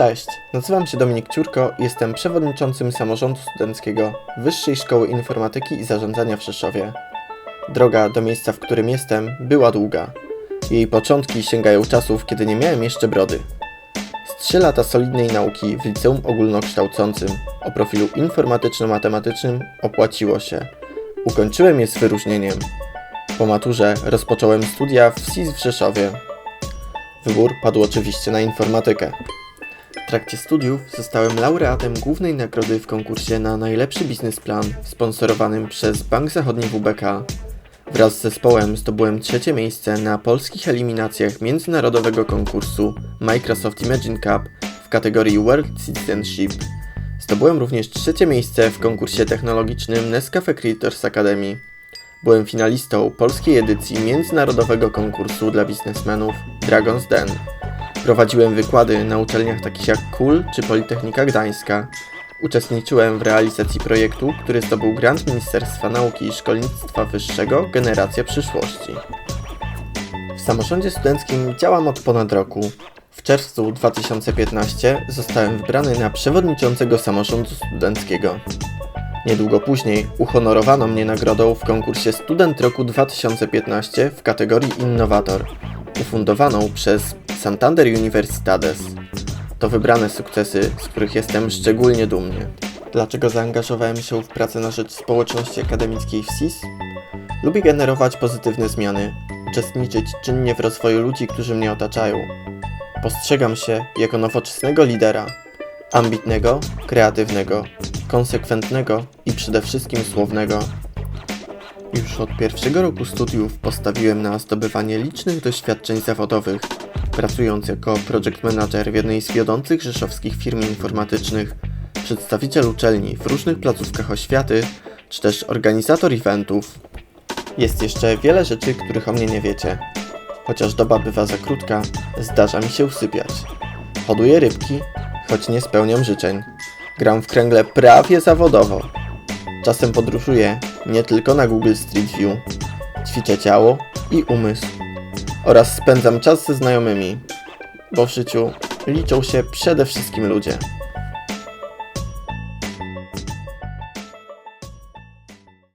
Cześć, nazywam się Dominik Ciurko jestem przewodniczącym samorządu studenckiego Wyższej Szkoły Informatyki i Zarządzania w Rzeszowie. Droga do miejsca, w którym jestem, była długa. Jej początki sięgają czasów, kiedy nie miałem jeszcze brody. Z trzy lata solidnej nauki w liceum ogólnokształcącym o profilu informatyczno-matematycznym opłaciło się. Ukończyłem je z wyróżnieniem. Po maturze rozpocząłem studia w SIS w Rzeszowie. Wybór padł oczywiście na informatykę. Trakcie studiów zostałem laureatem głównej nagrody w konkursie na najlepszy biznesplan sponsorowanym przez Bank Zachodni WBK. Wraz z zespołem zdobyłem trzecie miejsce na polskich eliminacjach międzynarodowego konkursu Microsoft Imagine Cup w kategorii World Citizenship. Zdobyłem również trzecie miejsce w konkursie technologicznym Nescafe Creators Academy. Byłem finalistą polskiej edycji międzynarodowego konkursu dla biznesmenów Dragon's Den. Prowadziłem wykłady na uczelniach takich jak KUL czy Politechnika Gdańska. Uczestniczyłem w realizacji projektu, który zdobył grant Ministerstwa Nauki i Szkolnictwa Wyższego Generacja Przyszłości. W samorządzie studenckim działam od ponad roku. W czerwcu 2015 zostałem wybrany na przewodniczącego samorządu studenckiego. Niedługo później uhonorowano mnie nagrodą w konkursie Student Roku 2015 w kategorii Innowator, ufundowaną przez Santander Universitades. To wybrane sukcesy, z których jestem szczególnie dumny. Dlaczego zaangażowałem się w pracę na rzecz społeczności akademickiej w SIS? Lubię generować pozytywne zmiany, uczestniczyć czynnie w rozwoju ludzi, którzy mnie otaczają. Postrzegam się jako nowoczesnego lidera, ambitnego, kreatywnego, konsekwentnego i przede wszystkim słownego. Już od pierwszego roku studiów postawiłem na zdobywanie licznych doświadczeń zawodowych, pracując jako project manager w jednej z wiodących rzeszowskich firm informatycznych, przedstawiciel uczelni w różnych placówkach oświaty, czy też organizator eventów. Jest jeszcze wiele rzeczy, których o mnie nie wiecie. Chociaż doba bywa za krótka, zdarza mi się usypiać. Hoduję rybki, choć nie spełniam życzeń. Gram w kręgle prawie zawodowo. Czasem podróżuję nie tylko na Google Street View. Ćwiczę ciało i umysł. Oraz spędzam czas ze znajomymi, bo w życiu liczą się przede wszystkim ludzie.